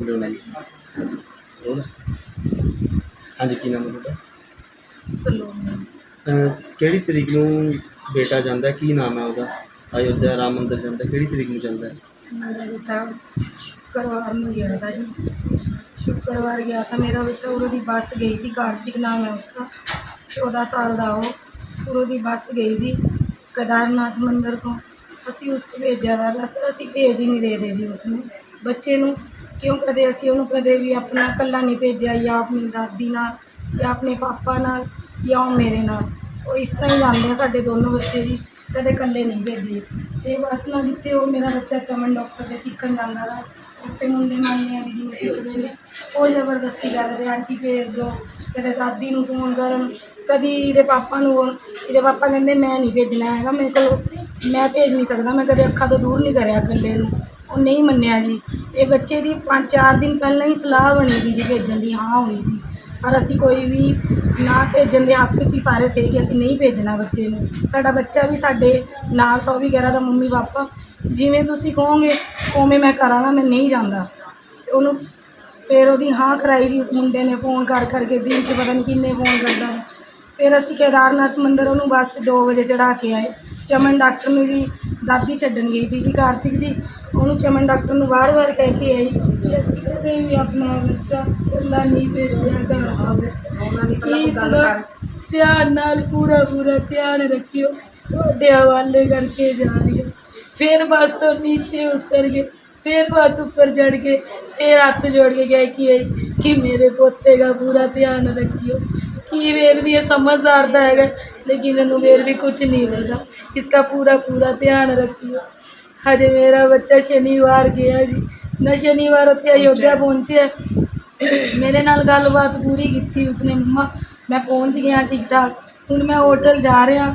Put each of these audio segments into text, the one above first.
ਬੋਲਣਾ ਜੀ ਬੋਲ ਹਾਂਜੀ ਕੀ ਨਾਮ ਹੈ ਤੁਹਾਡਾ ਸਲੋਨੀ ਅਹ ਕਿਹੜੀ ਤਰੀਕ ਨੂੰ ਬੇਟਾ ਜਾਂਦਾ ਹੈ? ਕੀ ਨਾਮ ਹੈ ਉਹਦਾ ਅਯੋਧਿਆ ਰਾਮ ਮੰਦਿਰ ਜਾਂਦਾ ਹੈ? ਕਿਹੜੀ ਤਰੀਕ ਨੂੰ ਜਾਂਦਾ ਹੈ मेरा बेटा शुक्रवार में गया था जी शुक्रवार गया था मेरा बेटा उरो दी बस गई थी कार्तिक नाम है उसका चौदह साल ਦਾ ਉਹ ਉਰੋਂ ਦੀ ਬੱਸ ਗਈ ਦੀ ਕੇਦਾਰਨਾਥ ਮੰਦਿਰ ਤੋਂ ਅਸੀਂ ਉਸ 'ਚ ਭੇਜਿਆ ਦਾ ਬਸ ਅਸੀਂ ਭੇਜ ਹੀ ਨਹੀਂ ਦੇ ਰਹੇ ਜੀ ਉਸ ਨੂੰ ਬੱਚੇ ਨੂੰ, ਕਿਉਂ ਕਦੇ ਅਸੀਂ ਉਹਨੂੰ ਕਦੇ ਵੀ ਆਪਣਾ ਇਕੱਲਾ ਨਹੀਂ ਭੇਜਿਆ, ਜਾਂ ਆਪਣੀ ਦਾਦੀ ਨਾਲ, ਜਾਂ ਆਪਣੇ ਪਾਪਾ ਨਾਲ, ਜਾਂ ਉਹ ਮੇਰੇ ਨਾਲ। ਉਹ ਇਸ ਤਰ੍ਹਾਂ ਹੀ ਜਾਂਦੇ ਆ ਸਾਡੇ ਦੋਨੋਂ ਬੱਚੇ ਜੀ, ਕਦੇ ਇਕੱਲੇ ਨਹੀਂ ਭੇਜੇ। ਤੇ ਬਸ ਨਾ ਜਿੱਥੇ ਉਹ ਮੇਰਾ ਬੱਚਾ ਚਮਨ ਡਾਕਟਰ ਦੇ ਸਿੱਖਣ ਜਾਂਦਾ ਵਾ, ਉੱਥੇ ਮੁੰਡੇ ਮੰਨਦੇ ਆ ਵੀ ਜਿਵੇਂ ਸਿੱਖਦੇ ਨੇ, ਉਹ ਜ਼ਬਰਦਸਤੀ ਕਰਦੇ ਆਂਟੀ ਭੇਜ ਦਿਓ ਕਦੇ ਦਾਦੀ ਨੂੰ ਫੋਨ ਕਰਨ, ਕਦੀ ਇਹਦੇ ਪਾਪਾ ਨੂੰ ਇਹਦੇ ਪਾਪਾ ਕਹਿੰਦੇ ਮੈਂ ਨਹੀਂ ਭੇਜਣਾ ਹੈਗਾ, ਮੇਰੇ ਕੋਲ ਮੈਂ ਭੇਜ ਨਹੀਂ ਸਕਦਾ, ਮੈਂ ਕਦੇ ਅੱਖਾਂ ਤੋਂ ਦੂਰ ਨਹੀਂ ਕਰਿਆ ਇਕੱਲੇ ਨੂੰ, ਉਹ ਨਹੀਂ ਮੰਨਿਆ ਜੀ। ਇਹ ਬੱਚੇ ਦੀ ਪੰਜ ਚਾਰ ਦਿਨ ਪਹਿਲਾਂ ਹੀ ਸਲਾਹ ਬਣੀ ਸੀ ਜੀ ਭੇਜਣ ਦੀ, ਹਾਂ ਹੋਈ ਸੀ। ਪਰ ਅਸੀਂ ਕੋਈ ਵੀ ਨਾ ਭੇਜਣ ਦੇ ਹੱਕ 'ਚ ਹੀ ਸਾਰੇ ਥੇ ਕਿ ਅਸੀਂ ਨਹੀਂ ਭੇਜਣਾ ਬੱਚੇ ਨੂੰ। ਸਾਡਾ ਬੱਚਾ ਵੀ ਸਾਡੇ ਨਾਲ ਤਾਂ ਉਹ ਵੀ ਕਹਿ ਰਿਹਾ ਤਾਂ ਮੰਮੀ ਪਾਪਾ ਜਿਵੇਂ ਤੁਸੀਂ ਕਹੋਗੇ, ਉਵੇਂ ਮੈਂ ਕਰਾਂਗਾ, ਮੈਂ ਨਹੀਂ ਜਾਂਦਾ। ਉਹਨੂੰ ਫਿਰ ਉਹਦੀ ਹਾਂ ਕਰਾਈ ਜੀ ਉਸ ਮੁੰਡੇ ਨੇ ਫੋਨ ਕਰ ਕਰਕੇ ਦਿਨ 'ਚ ਪਤਾ ਨਹੀਂ ਕਿੰਨੇ ਫੋਨ ਕਰਦਾ ਹੈ। ਫਿਰ ਅਸੀਂ ਕੇਦਾਰਨਾਥ ਮੰਦਿਰ ਉਹਨੂੰ ਬੱਸ 'ਚ 2 ਵਜੇ ਚੜਾ ਕੇ ਆਏ। ਚਮਨ ਡਾਕਟਰ ਨੂੰ ਦੀ ਦਾਦੀ ਛੱਡਣ ਗਈ ਸੀ ਜੀ ਕਾਰਤਿਕ ਦੀ। ਉਹਨੂੰ ਚਮਨ ਡਾਕਟਰ ਨੂੰ ਵਾਰ-ਵਾਰ ਕਹਿ ਕੇ ਆਈ ਕਿ ਅਸੀਂ ਕਦੇ ਵੀ ਆਪਣਾ ਬੱਚਾ ਇਕੱਲਾ ਨਹੀਂ ਭੇਜਿਆ ਘਰ ਪਲੀਜ਼ ਧਿਆਨ ਨਾਲ ਪੂਰਾ ਪੂਰਾ ਧਿਆਨ ਰੱਖਿਓ। ਤੁਹਾਡੇ ਹਵਾਲੇ ਕਰਕੇ ਜਾ ਰਹੀ ਹਾਂ। ਫਿਰ ਬਸ ਤੋਂ ਨੀਚੇ ਉਤਰ ਕੇ फिर बस ऊपर चढ़ के, फिर हाथ जोड़ के क्या किए कि मेरे पोते का पूरा ध्यान रखियो। कि वेर भी ये समझदार है, लेकिन इन्होंने भी कुछ नहीं होगा इसका पूरा पूरा ध्यान रखियो। हजे मेरा बच्चा शनिवार गया जी। मैं शनिवार उत्थे अयोध्या पहुँचे। मेरे नाल गलबात पूरी की उसने। मम्मा, मैं पहुँच गया ठीक ठाक। हूँ मैं होटल जा रहा।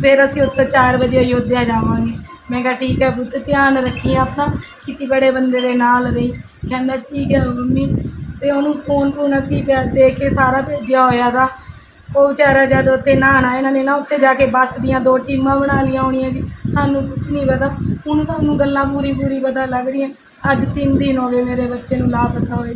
फिर असं उत्तर चार बजे अयोध्या जावे ਮੈਂ ਕਿਹਾ ਠੀਕ ਹੈ ਪੁੱਤ, ਧਿਆਨ ਰੱਖੀ ਆਪਣਾ, ਕਿਸੇ ਬੜੇ ਬੰਦੇ ਦੇ ਨਾਲ ਰਹੀ। ਕਹਿੰਦਾ ਠੀਕ ਹੈ ਮੰਮੀ, ਤੇ ਉਹਨੂੰ ਫੋਨ ਫੋਨ ਅਸੀਂ ਪਿਆ ਦੇ ਕੇ ਸਾਰਾ ਭੇਜਿਆ ਹੋਇਆ ਦਾ ਉਹ ਵਿਚਾਰਾ ਜਦ ਉੱਥੇ ਨਹਾਉਣਾ ਇਹਨਾਂ ਨੇ ਨਾ ਉੱਥੇ ਜਾ ਕੇ ਬੱਸ ਦੀਆਂ ਦੋ ਟੀਮਾਂ ਬਣਾ ਲਈਆਂ ਹੋਣੀਆਂ ਜੀ। ਸਾਨੂੰ ਕੁਝ ਨਹੀਂ ਪਤਾ। ਹੁਣ ਸਾਨੂੰ ਗੱਲਾਂ ਪੂਰੀ ਪੂਰੀ ਪਤਾ ਲੱਗ ਰਹੀਆਂ। ਅੱਜ 3 ਦਿਨ ਹੋ ਗਏ ਮੇਰੇ ਬੱਚੇ ਨੂੰ ਲਾਪਤਾ ਹੋਏ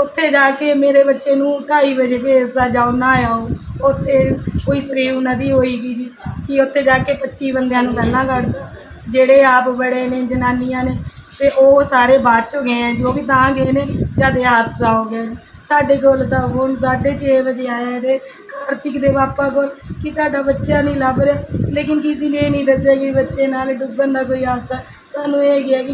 ਉੱਥੇ ਜਾ ਕੇ ਮੇਰੇ ਬੱਚੇ ਨੂੰ 2:30 ਵਜੇ ਭੇਜਦਾ ਜਾਓ, ਨਾ ਆਓ। ਉੱਥੇ ਕੋਈ ਸਰੀਵ ਨਦੀ ਹੋਏਗੀ ਜੀ। ਕਿ ਉੱਥੇ ਜਾ ਕੇ 25 ਬੰਦਿਆਂ ਨੂੰ ਪਹਿਲਾਂ ਕੱਢਦਾ। ਜਿਹੜੇ ਆਪ ਬੜੇ ਨੇ, ਜਨਾਨੀਆਂ ਨੇ, ਤੇ ਉਹ ਸਾਰੇ ਬਾਅਦ ਚੋਂ ਗਏ ਆ ਜੋ। ਵੀ ਤਾਂ ਗਏ ਨੇ, ਜਦ ਇਹ ਹਾਦਸਾ ਹੋ ਗਿਆ। ਜੀ। ਸਾਡੇ ਕੋਲ ਤਾਂ ਹੁਣ 6:30 ਵਜੇ ਆਇਆ ਇਹਦੇ। ਕਾਰਤਿਕ ਦੇ ਪਾਪਾ ਕੋਲ ਕਿ ਤੁਹਾਡਾ ਬੱਚਾ ਨਹੀਂ ਲੱਭ ਰਿਹਾ। ਲੇਕਿਨ ਕਿਸੇ ਨੇ ਇਹ ਨਹੀਂ ਦੱਸਿਆ ਕਿ ਬੱਚੇ ਨਾਲ ਡੁੱਬਣ ਦਾ ਕੋਈ ਹਾਦਸਾ। ਸਾਨੂੰ ਇਹ ਗਿਆ ਕਿ